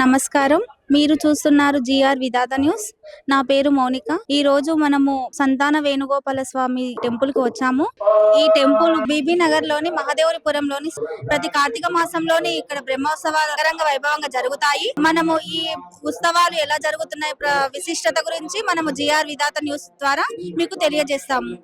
నమస్కారం. మీరు చూస్తున్నారు జిఆర్ విధాత న్యూస్. నా పేరు మౌనిక. ఈ రోజు మనము సంతాన వేణుగోపాల స్వామి టెంపుల్కి వచ్చాము. ఈ టెంపుల్ బీబీ నగర్లోని మహదేవరిపురంలోని ప్రతి కార్తీక మాసంలోని ఇక్కడ బ్రహ్మోత్సవంగా వైభవంగా జరుగుతాయి. మనము ఈ ఉత్సవాలు ఎలా జరుగుతున్నాయి విశిష్టత గురించి మనము జిఆర్ విధాత న్యూస్ ద్వారా మీకు తెలియజేస్తాము.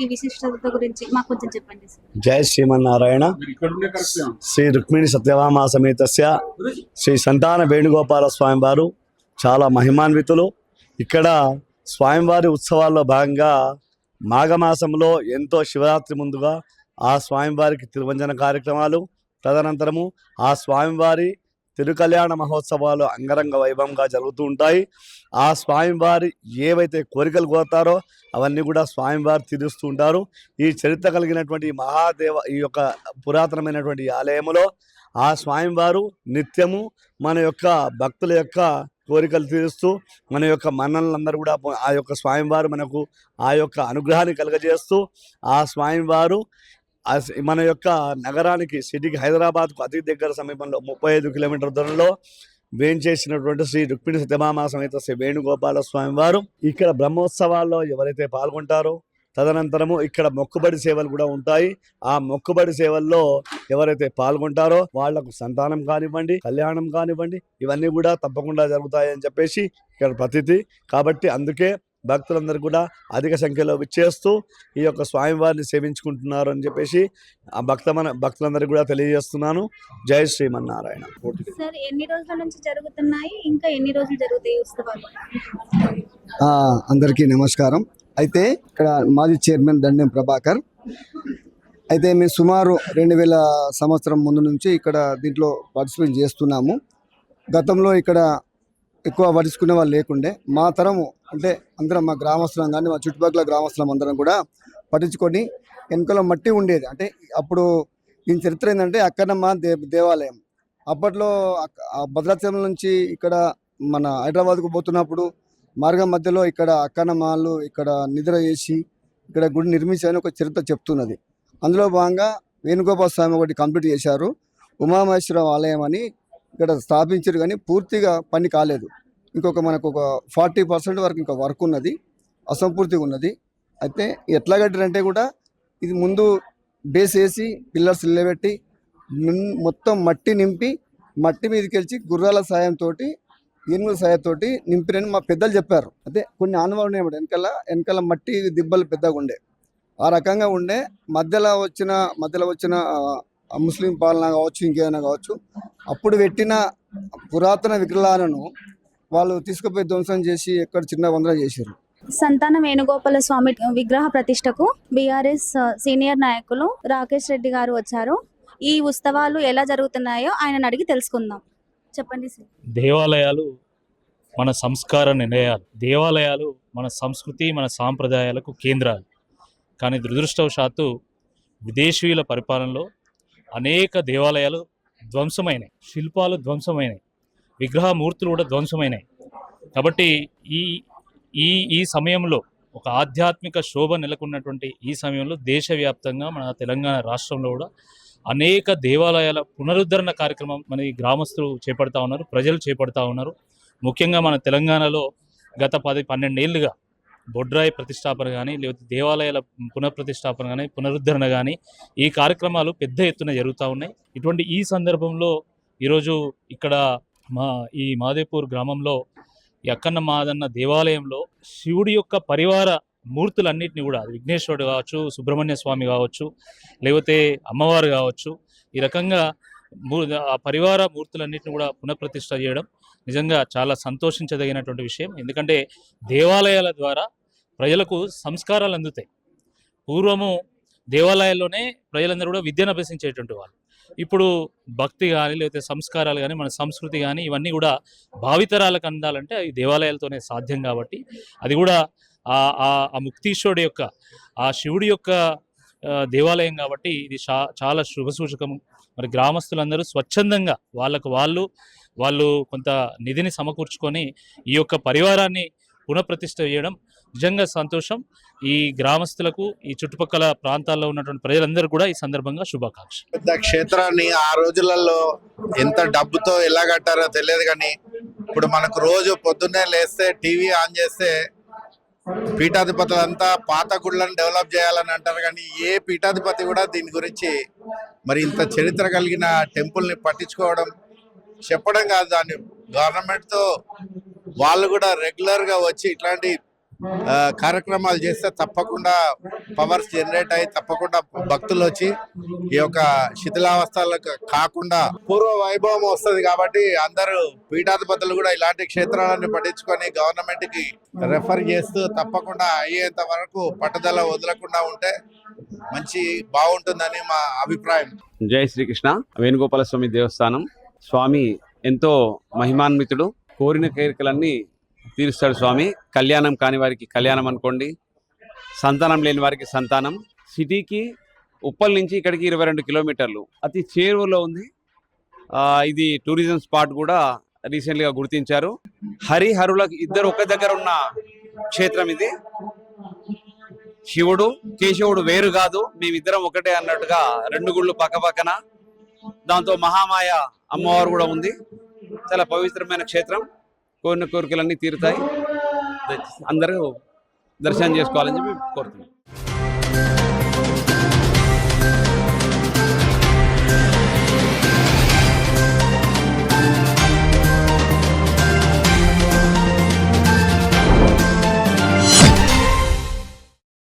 ఈ విశిష్టత గురించి మాకు కొంచెం చెప్పండి సార్. జయ శ్రీమన్నారాయణ. శ్రీ రుక్మిణి సత్యభామ సమేతస్య శ్రీ సంతాన వేణుగోపాల స్వామి వారు చాలా మహిమాన్వితులు. ఇక్కడ స్వామివారి ఉత్సవాల్లో భాగంగా మాఘమాసంలో ఎంతో శివరాత్రి ముందుగా ఆ స్వామివారికి తిరువంజన కార్యక్రమాలు తదనంతరము ఆ స్వామివారి తిరుకళ్యాణ మహోత్సవాలు అంగరంగ వైభవంగా జరుగుతూ ఉంటాయి. ఆ స్వామివారి ఏవైతే కోరికలు కోరుతారో అవన్నీ కూడా స్వామివారు తీరుస్తూ ఉంటారు. ఈ చరిత్ర కలిగినటువంటి మహాదేవ ఈ యొక్క పురాతనమైనటువంటి ఆలయములో ఆ స్వామివారు నిత్యము మన యొక్క భక్తుల యొక్క కోరికలు తీరుస్తూ మన యొక్క మన్నలందరూ కూడా ఆ యొక్క స్వామివారు మనకు ఆ యొక్క అనుగ్రహాన్ని కలుగజేస్తూ ఆ స్వామివారు మన యొక్క నగరానికి సిటీకి హైదరాబాద్కు అతి దగ్గర సమీపంలో ముప్పై ఐదు కిలోమీటర్ దూరంలో వేయించేసినటువంటి శ్రీ రుక్మిణి సత్యభామ సమేత శ్రీ వేణుగోపాల స్వామి వారు. ఇక్కడ బ్రహ్మోత్సవాల్లో ఎవరైతే పాల్గొంటారో తదనంతరము ఇక్కడ మొక్కుబడి సేవలు కూడా ఉంటాయి. ఆ మొక్కుబడి సేవల్లో ఎవరైతే పాల్గొంటారో వాళ్ళకు సంతానం కానివ్వండి కళ్యాణం కానివ్వండి ఇవన్నీ కూడా తప్పకుండా జరుగుతాయని చెప్పేసి ఇక్కడ ప్రతిథి కాబట్టి అందుకే భక్తులందరూ కూడా అధిక సంఖ్యలో విచ్చేస్తూ ఈ యొక్క స్వామివారిని సేవించుకుంటున్నారు అని చెప్పేసి ఆ భక్త మన భక్తులందరికీ కూడా తెలియజేస్తున్నాను. జై శ్రీమన్నారాయణ. సార్ ఎన్ని రోజుల నుంచి జరుగుతున్నాయి? ఇంకా ఎన్ని రోజులు జరుగుతాయి ఈ ఉత్సవాలు? ఆ, అందరికీ నమస్కారం. అయితే ఇక్కడ మాజీ చైర్మన్ దండెం ప్రభాకర్. అయితే మేము సుమారు రెండు వేల సంవత్సరం ముందు నుంచి ఇక్కడ దీంట్లో పార్టిసిపేట్ చేస్తున్నాము. గతంలో ఇక్కడ ఎక్కువ పట్టించుకునే వాళ్ళు లేకుండే. మా తరము అంటే అందరం మా గ్రామస్తులం కానీ మా చుట్టుపక్కల గ్రామస్తులం అందరం కూడా పట్టించుకొని వెనుకలో మట్టి ఉండేది. అంటే అప్పుడు దీని చరిత్ర ఏంటంటే అక్కడమ్మ దే దేవాలయం. అప్పట్లో ఆ భద్రాచలం నుంచి ఇక్కడ మన హైదరాబాద్కు పోతున్నప్పుడు మార్గం మధ్యలో ఇక్కడ అక్కనమాలు ఇక్కడ నిద్ర చేసి ఇక్కడ గుడి నిర్మించాలని ఒక చరిత్ర చెప్తున్నది. అందులో భాగంగా వేణుగోపాల స్వామి ఒకటి కంప్లీట్ చేశారు. ఉమామహేశ్వరం ఆలయం అని ఇక్కడ స్థాపించారు కానీ పూర్తిగా పని కాలేదు. ఇంకొక మనకు ఒక ఫార్టీ పర్సెంట్ వరకు ఇంకా వర్క్ ఉన్నది అసంపూర్తిగా ఉన్నది. అయితే ఎట్లా కట్టారంటే కూడా ఇది ముందు బేస్ వేసి పిల్లర్స్ నిలబెట్టి మొత్తం మట్టి నింపి మట్టి మీదకి వెళ్ళి గుర్రాల సాయంతో ఇనుముల సాయంతో నింపినని మా పెద్దలు చెప్పారు. అదే కొన్ని ఆనవాళ్ళు ఉన్నాయి వెనకాల వెనకాల మట్టి దిబ్బలు పెద్దగా ఉండే. ఆ రకంగా ఉండే. మధ్యలో వచ్చిన మధ్యలో వచ్చిన ముస్లిం పాలన కావచ్చు ఇంకేమైనా కావచ్చు అప్పుడు పెట్టిన పురాతన విగ్రహాలను వాళ్ళు తీసుకుపోయి ధ్వంసం చేసి ఎక్కడ చిన్న వందర చేశారు. సంతాన వేణుగోపాల స్వామి విగ్రహ ప్రతిష్టకు బీఆర్ఎస్ సీనియర్ నాయకులు రాకేష్ రెడ్డి గారు వచ్చారు. ఈ ఉత్సవాలు ఎలా జరుగుతున్నాయో ఆయన అడిగి తెలుసుకుందాం. చెప్పండి సార్. దేవాలయాలు మన సంస్కార నిలయాలు దేవాలయాలు మన సంస్కృతి మన సాంప్రదాయాలకు కేంద్రాలు. కానీ దురదృష్టవశాత్తు విదేశీయుల పరిపాలనలో అనేక దేవాలయాలు ధ్వంసమైనాయి శిల్పాలు ధ్వంసమైనాయి. విగ్రహమూర్తులు కూడా ధ్వంసమైనాయి కాబట్టి ఈ ఈ ఈ సమయంలో ఒక ఆధ్యాత్మిక శోభ నెలకొన్నటువంటి ఈ సమయంలో దేశవ్యాప్తంగా మన తెలంగాణ రాష్ట్రంలో కూడా అనేక దేవాలయాల పునరుద్ధరణ కార్యక్రమం మన గ్రామస్తులు చేపడతా ఉన్నారు ప్రజలు చేపడతా ఉన్నారు. ముఖ్యంగా మన తెలంగాణలో గత పది పన్నెండేళ్ళుగా బొడ్రాయి ప్రతిష్టాపన కానీ లేకపోతే దేవాలయాల పునఃప్రతిష్టాపన కానీ పునరుద్ధరణ కానీ ఈ కార్యక్రమాలు పెద్ద ఎత్తున జరుగుతూ ఉన్నాయి. ఇటువంటి ఈ సందర్భంలో ఈరోజు ఇక్కడ మా ఈ మాదేపూర్ గ్రామంలో ఎక్కన్న మాదన్న దేవాలయంలో శివుడి యొక్క పరివార మూర్తులన్నింటినీ కూడా విఘ్నేశ్వరుడు కావచ్చు సుబ్రహ్మణ్య స్వామి కావచ్చు లేకపోతే అమ్మవారు కావచ్చు ఈ రకంగా మూ ఆ పరివార మూర్తులన్నింటినీ కూడా పునఃప్రతిష్ట చేయడం నిజంగా చాలా సంతోషించదగినటువంటి విషయం. ఎందుకంటే దేవాలయాల ద్వారా ప్రజలకు సంస్కారాలు అందుతాయి. పూర్వము దేవాలయాల్లోనే ప్రజలందరూ కూడా విద్యను అభ్యసించేటువంటి వాళ్ళు. ఇప్పుడు భక్తి కానీ లేకపోతే సంస్కారాలు కానీ మన సంస్కృతి కానీ ఇవన్నీ కూడా భావితరాలకు అందాలంటే అవి దేవాలయాలతోనే సాధ్యం కాబట్టి అది కూడా ఆ ఆ- ఆ ముక్తీశ్వరుడు యొక్క ఆ శివుడి యొక్క దేవాలయం కాబట్టి ఇది చాలా చాలా శుభసూచకం మరి గ్రామస్తులందరూ స్వచ్ఛందంగా వాళ్ళకు వాళ్ళు వాళ్ళు కొంత నిధిని సమకూర్చుకొని ఈ యొక్క పరివారాన్ని పునఃప్రతిష్ఠ చేయడం నిజంగా సంతోషం. ఈ గ్రామస్తులకు ఈ చుట్టుపక్కల ప్రాంతాల్లో ఉన్నటువంటి ప్రజలందరూ కూడా ఈ సందర్భంగా శుభాకాంక్ష పెద్ద క్షేత్రాన్ని ఆ రోజులలో ఎంత డబ్బుతో ఎలా కట్టారో తెలియదు కానీ ఇప్పుడు మనకు రోజు పొద్దున్నే లేస్తే టీవీ ఆన్ చేస్తే పీఠాధిపతులంతా పాత గుళ్ళని డెవలప్ చేయాలని అంటారు కానీ ఏ పీఠాధిపతి కూడా దీని గురించి మరి ఇంత చరిత్ర కలిగిన టెంపుల్ని పట్టించుకోవడం చెప్పడం కాదు. దాన్ని గవర్నమెంట్తో వాళ్ళు కూడా రెగ్యులర్గా వచ్చి ఇట్లాంటి కార్యక్రమాలు చేస్తే తప్పకుండా పవర్స్ జనరేట్ అయ్యి తప్పకుండా భక్తులు వచ్చి ఈ యొక్క శిథిలావస్థలకు కాకుండా పూర్వ వైభవం వస్తుంది కాబట్టి అందరూ పీఠాధిపతులు కూడా ఇలాంటి క్షేత్రాలను పట్టించుకొని గవర్నమెంట్కి రెఫర్ చేస్తూ తప్పకుండా అయ్యేంత వరకు పట్టుదల వదలకుండా ఉంటే మంచి బాగుంటుందని మా అభిప్రాయం. జై శ్రీకృష్ణ. వేణుగోపాల స్వామి దేవస్థానం. స్వామి ఎంతో మహిమాన్వితుడు. కోరిన కోరికలన్నీ తీరుస్తాడు స్వామి. కళ్యాణం కాని వారికి కళ్యాణం అనుకోండి. సంతానం లేని వారికి సంతానం. సిటీకి ఉప్పల్ నుంచి ఇక్కడికి ఇరవై రెండు కిలోమీటర్లు. అతి చేరువలో ఉంది. ఇది టూరిజం స్పాట్ కూడా రీసెంట్గా గుర్తించారు. హరిహరులకు ఇద్దరు ఒక దగ్గర ఉన్న క్షేత్రం ఇది. శివుడు కేశవుడు వేరు కాదు. మేమిద్దరం ఒకటే అన్నట్టుగా రెండు గుళ్ళు పక్క పక్కన. దాంతో మహామాయ అమ్మవారు కూడా ఉంది. చాలా పవిత్రమైన క్షేత్రం. కోరిన కోరికలన్నీ తీరుతాయి. అందరూ దర్శనం చేసుకోవాలని చెప్పి కోరుతున్నాం.